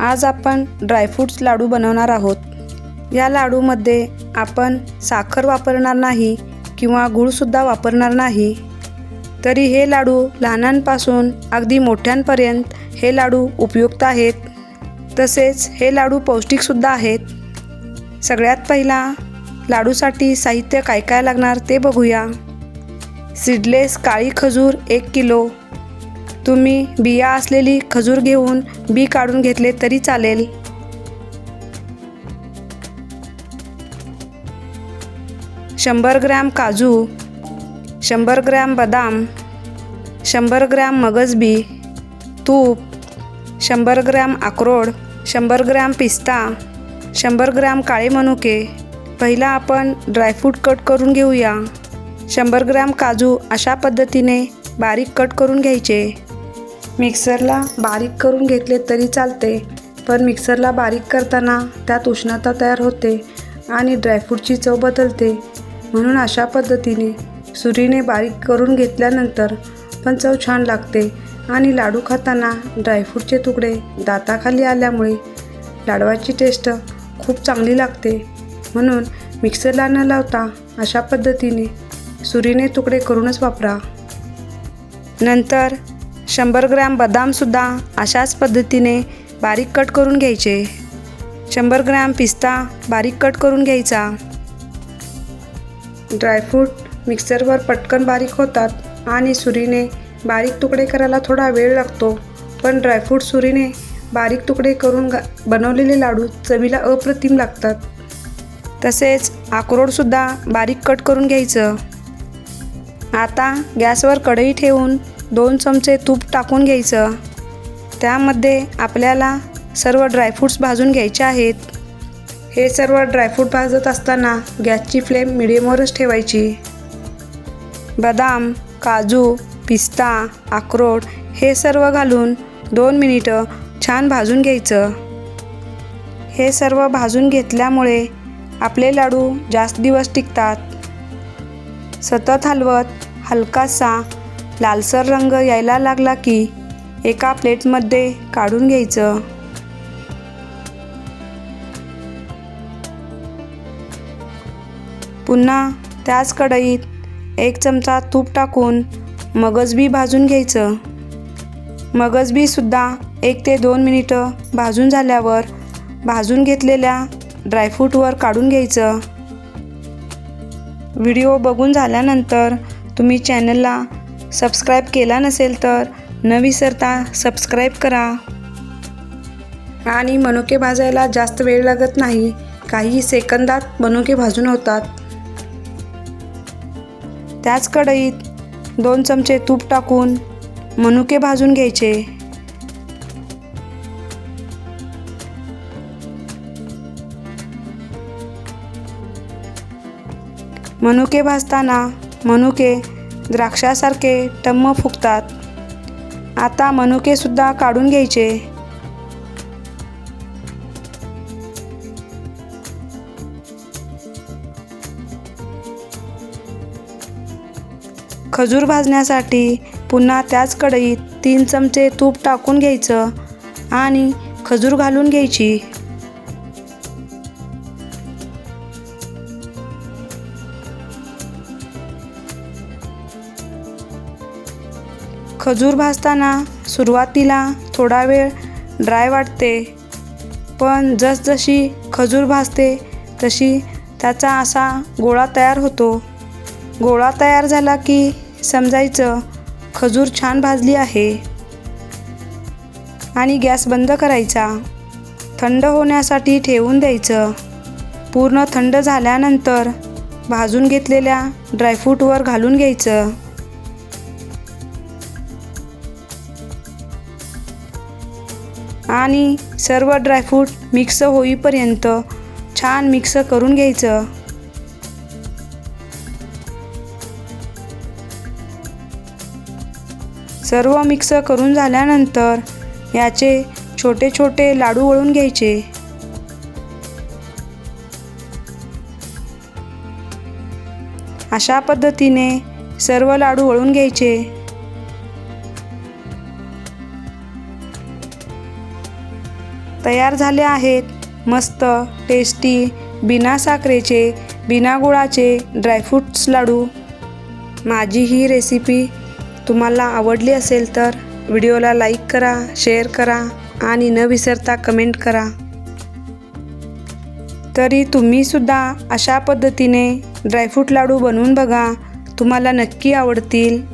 आज आपण ड्रायफ्रूट्स लाडू बनवणार आहोत. या लाडूमध्ये आपण साखर वापरणार नाही किंवा गूळसुद्धा वापरणार नाही. तरी हे लाडू लहानांपासून अगदी मोठ्यांपर्यंत हे लाडू उपयुक्त आहेत. तसेच हे लाडू पौष्टिकसुद्धा आहेत. सगळ्यात पहिला लाडूसाठी साहित्य काय काय लागणार ते बघूया. सीडलेस काळी खजूर एक किलो तुम्ही बिया असलेली खजूर घेऊन बी काढून घेतले तरी चालेल. शंभर ग्रॅम काजू शंभर ग्रॅम बदाम शंभर ग्रॅम मगजबी तूप शंभर ग्रॅम अक्रोड शंभर ग्रॅम पिस्ता शंभर ग्रॅम काळे मनुके. पहिला आपण ड्रायफ्रूट कट करून घेऊया. शंभर ग्रॅम काजू अशा पद्धतीने बारीक कट करून घ्यायचे. मिक्सरला बारीक करून घेतले तरी चालते. पण मिक्सरला बारीक करताना त्यात उष्णता तयार होते आणि ड्रायफ्रूटची चव बदलते. म्हणून अशा पद्धतीने सुरीने बारीक करून घेतल्यानंतर पण चव छान लागते आणि लाडू खाताना ड्रायफ्रूटचे तुकडे दाताखाली आल्यामुळे लाडवाची टेस्ट खूप चांगली लागते. म्हणून मिक्सरला न लावता अशा पद्धतीने सुरीने तुकडे करूनच वापरा. नंतर शंभर ग्रॅम बदामसुद्धा अशाच पद्धतीने बारीक कट करून घ्यायचे. शंभर ग्रॅम पिस्ता बारीक कट करून घ्यायचा. ड्रायफ्रूट मिक्सरवर पटकन बारीक होतात आणि सुरीने बारीक तुकडे करायला थोडा वेळ लागतो. पण ड्रायफ्रूट सुरीने बारीक तुकडे करून गा बनवलेले लाडू चवीला अप्रतिम लागतात. तसेच अक्रोडसुद्धा बारीक कट करून घ्यायचं. आता गॅसवर कढई ठेवून दोन चमचे तूप टाकून घ्यायचं. त्यामध्ये आपल्याला सर्व ड्रायफ्रूट्स भाजून घ्यायचे आहेत. हे सर्व ड्रायफ्रूट भाजत असताना गॅसची फ्लेम मिडियमवरच ठेवायची. बदाम काजू पिस्ता अक्रोड हे सर्व घालून दोन मिनिटं छान भाजून घ्यायचं. हे सर्व भाजून घेतल्यामुळे आपले लाडू जास्त दिवस टिकतात. सतत हलवत हलकासा लालसर रंग यायला लागला की एका प्लेटमध्ये काढून घ्यायचं. पुन्हा त्याच कढईत एक चमचा तूप टाकून मगजबी भाजून घ्यायचं. मगजबीसुद्धा एक ते दोन मिनिटं भाजून झाल्यावर भाजून घेतलेल्या ड्रायफ्रूटवर काढून घ्यायचं. व्हिडिओ बघून झाल्यानंतर तुम्ही चॅनलला सबस्क्राईब केला नसेल तर न विसरता सबस्क्राईब करा. आणि मनुके भाजायला जास्त वेळ लागत नाही. काही सेकंदात मनुके भाजून होतात. त्याच कढईत दोन चमचे तूप टाकून मनुके भाजून घ्यायचे. मनुके भाजताना मनुके द्राक्षासारखे टम्म फुगतात. आता मनुकेसुद्धा काढून घ्यायचे. खजूर भाजण्यासाठी पुन्हा त्याच कढईत तीन चमचे तूप टाकून घ्यायचं आणि खजूर घालून घ्यायची. खजूर भाजताना सुरुवातीला थोडा वेळ ड्राय वाटते पण जसजशी खजूर भाजते तशी त्याचा असा गोळा तयार होतो. गोळा तयार झाला की समजायचं खजूर छान भाजली आहे. आणि गॅस बंद करायचा. थंड होण्यासाठी ठेवून द्यायचं. पूर्ण थंड झाल्यानंतर भाजून घेतलेल्या ड्रायफ्रूटवर घालून घ्यायचं. आणि सर्व ड्रायफ्रूट मिक्स होईपर्यंत छान मिक्स करून घ्यायचं. सर्व मिक्स करून झाल्यानंतर याचे छोटे छोटे लाडू वळून घ्यायचे. अशा पद्धतीने सर्व लाडू वळून घ्यायचे. तयार झाले आहेत. मस्त टेस्टी बिना साखरेचे बिना गुळाचे ड्रायफ्रूट्स लाडू. माझी ही रेसिपी तुम्हाला आवडली असेल तर व्हिडिओला लाईक करा शेअर करा आणि न विसरता कमेंट करा. तरी तुम्हीसुद्धा अशा पद्धतीने ड्रायफ्रूट लाडू बनवून बघा. तुम्हाला नक्की आवडतील.